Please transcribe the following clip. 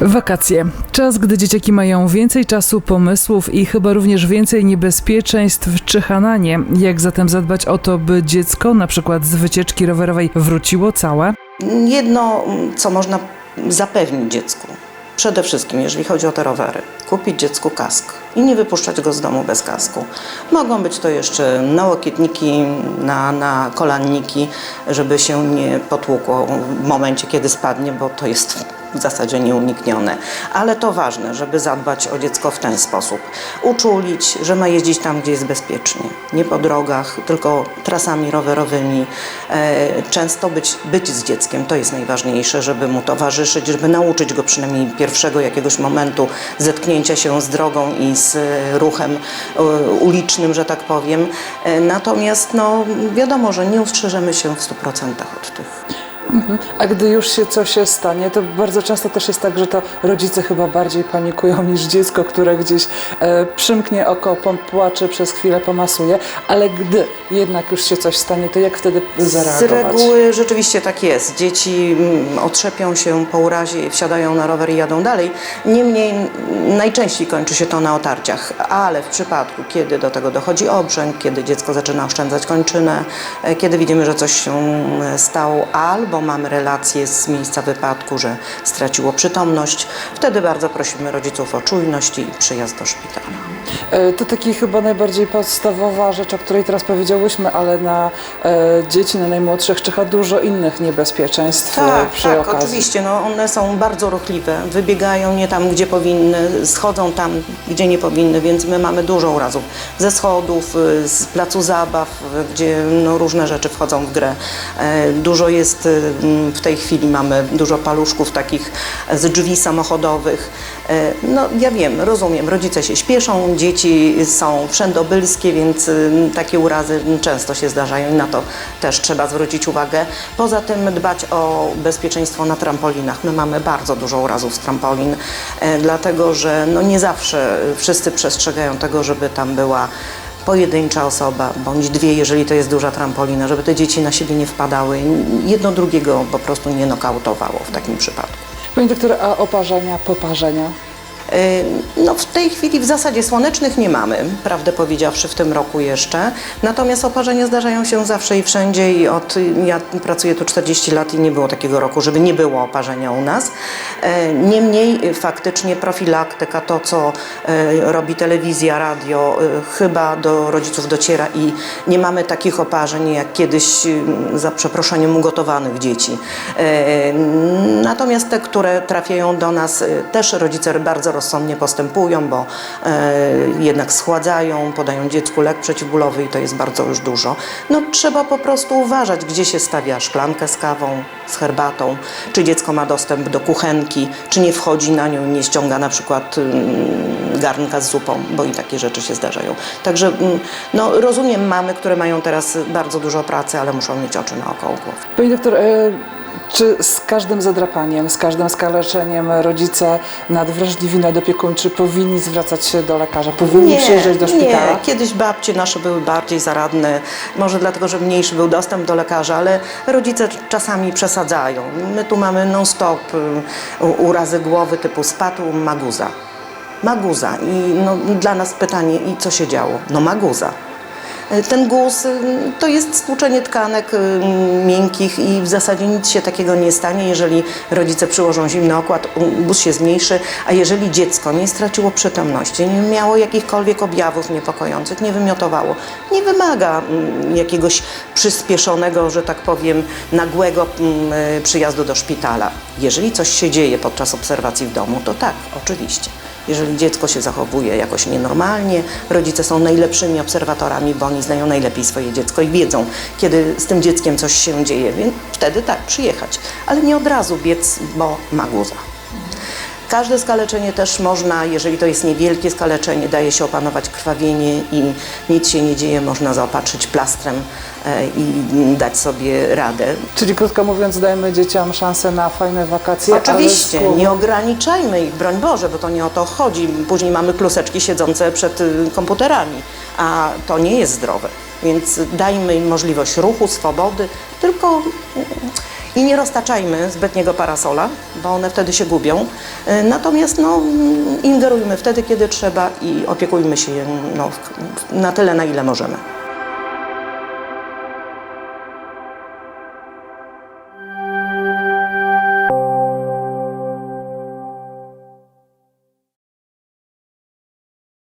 Wakacje. Czas, gdy dzieciaki mają więcej czasu, pomysłów i chyba również więcej niebezpieczeństw czy hananie. Jak zatem zadbać o to, by dziecko, na przykład z wycieczki rowerowej, wróciło całe? Jedno, co można zapewnić dziecku, przede wszystkim jeżeli chodzi o te rowery, kupić dziecku kask i nie wypuszczać go z domu bez kasku. Mogą być to jeszcze nałokietniki, na, na kolanniki, żeby się nie potłukło w momencie, kiedy spadnie, bo to jest w zasadzie nieuniknione. Ale to ważne, żeby zadbać o dziecko w ten sposób. Uczulić, że ma jeździć tam, gdzie jest bezpiecznie. Nie po drogach, tylko trasami rowerowymi. E, często być, być z dzieckiem, to jest najważniejsze, żeby mu towarzyszyć, żeby nauczyć go przynajmniej pierwszego jakiegoś momentu zetknięcia się z drogą i z ruchem e, ulicznym, że tak powiem. E, Natomiast no, wiadomo, że nie ustrzeżemy się w 100% od tych A gdy już się coś stanie, to bardzo często też jest tak, że to rodzice chyba bardziej panikują niż dziecko, które gdzieś e, przymknie oko, płacze, przez chwilę pomasuje, ale gdy jednak już się coś stanie, to jak wtedy Z zareagować? reguły rzeczywiście tak jest. Dzieci mm, otrzepią się po urazie, wsiadają na rower i jadą dalej. Niemniej mm, najczęściej kończy się to na otarciach, ale w przypadku, kiedy do tego dochodzi obrzęk, kiedy dziecko zaczyna oszczędzać kończynę, e, kiedy widzimy, że coś się e, stało, albo mamy relację z miejsca wypadku, że straciło przytomność, wtedy bardzo prosimy rodziców o czujność i przyjazd do szpitala. E, To taki chyba najbardziej podstawowa rzecz, o której teraz powiedziałyśmy, ale na e, dzieci, na najmłodszych czyha dużo innych niebezpieczeństw e, Tak, przy tak, okazji. oczywiście. No, one są bardzo ruchliwe, wybiegają nie tam, gdzie powinny, schodzą tam, gdzie nie powinny, więc my mamy dużo urazów. Ze schodów, y, z placu zabaw, gdzie no, różne rzeczy wchodzą w grę. Dużo jest, y, w tej chwili mamy dużo paluszków takich z drzwi samochodowych. E, No ja wiem, rozumiem, rodzice się śpieszą, dzieci są wszędobylskie, więc y, takie urazy często się zdarzają i na to też trzeba zwrócić uwagę. Poza tym dbać o bezpieczeństwo na trampolinach. My mamy bardzo dużo urazów z trampolin, e, dlatego że no nie zawsze wszyscy przestrzegają tego, żeby tam była pojedyncza osoba, bądź dwie, jeżeli to jest duża trampolina, żeby te dzieci na siebie nie wpadały, jedno drugiego po prostu nie nokautowało w takim przypadku. Pani doktor, a oparzenia, poparzenia? Y, No w tej chwili w zasadzie słonecznych nie mamy, prawdę powiedziawszy w tym roku jeszcze. Natomiast oparzenia zdarzają się zawsze i wszędzie i od, ja pracuję tu 40 lat i nie było takiego roku, żeby nie było oparzenia u nas. Niemniej y, faktycznie profilaktyka, to co e, robi telewizja, radio, y, chyba do rodziców dociera i nie mamy takich oparzeń jak kiedyś y, za przeproszeniem ugotowanych dzieci. Natomiast te, które trafiają do nas, y, też rodzice bardzo rozsądnie postępują, bo e, jednak schładzają, podają dziecku lek przeciwbólowy i to jest bardzo już dużo. No trzeba po prostu uważać, gdzie się stawia szklankę z kawą, z herbatą, czy dziecko ma dostęp do kuchenki, czy nie wchodzi na nią, nie ściąga na przykład mm, garnka z zupą, bo i takie rzeczy się zdarzają. Także mm, no, rozumiem mamy, które mają teraz bardzo dużo pracy, ale muszą mieć oczy naokoło głowy. Pani doktor, e, czy z każdym zadrapaniem, z każdym skaleczeniem rodzice nadwrażliwi, nadopiekuńczy powinni zwracać się do lekarza, powinni przyjeżdżać do szpitala? Nie, kiedyś babcie nasze były bardziej zaradne, może dlatego, że mniejszy był dostęp do lekarza, ale rodzice czasami przesadzają. My tu mamy non-stop y, urazy głowy typu spadł maguza. Maguza i no, dla nas pytanie, i co się działo? No maguza. Ten guz y, to jest stłuczenie tkanek y, miękkich i w zasadzie nic się takiego nie stanie, jeżeli rodzice przyłożą zimny okład, guz się zmniejszy, a jeżeli dziecko nie straciło przytomności, nie miało jakichkolwiek objawów niepokojących, nie wymiotowało, nie wymaga mm, jakiegoś przyspieszonego, że tak powiem, nagłego mm, przyjazdu do szpitala. Jeżeli coś się dzieje podczas obserwacji w domu, to tak, oczywiście. Jeżeli dziecko się zachowuje jakoś nienormalnie, rodzice są najlepszymi obserwatorami, bo oni znają najlepiej swoje dziecko i wiedzą, kiedy z tym dzieckiem coś się dzieje, więc wtedy tak, przyjechać. Ale nie od razu biec, bo ma guza. Każde skaleczenie też można, jeżeli to jest niewielkie skaleczenie, daje się opanować krwawienie i nic się nie dzieje, można zaopatrzyć plastrem e, i dać sobie radę. Czyli krótko mówiąc, dajmy dzieciom szansę na fajne wakacje. Oczywiście, nie ograniczajmy ich, broń Boże, bo to nie o to chodzi. Później mamy kluseczki siedzące przed y, komputerami, a to nie jest zdrowe. Więc dajmy im możliwość ruchu, swobody, tylko mm, I nie roztaczajmy zbytniego parasola, bo one wtedy się gubią. E, Natomiast no, ingerujmy wtedy, kiedy trzeba i opiekujmy się no, na tyle, na ile możemy.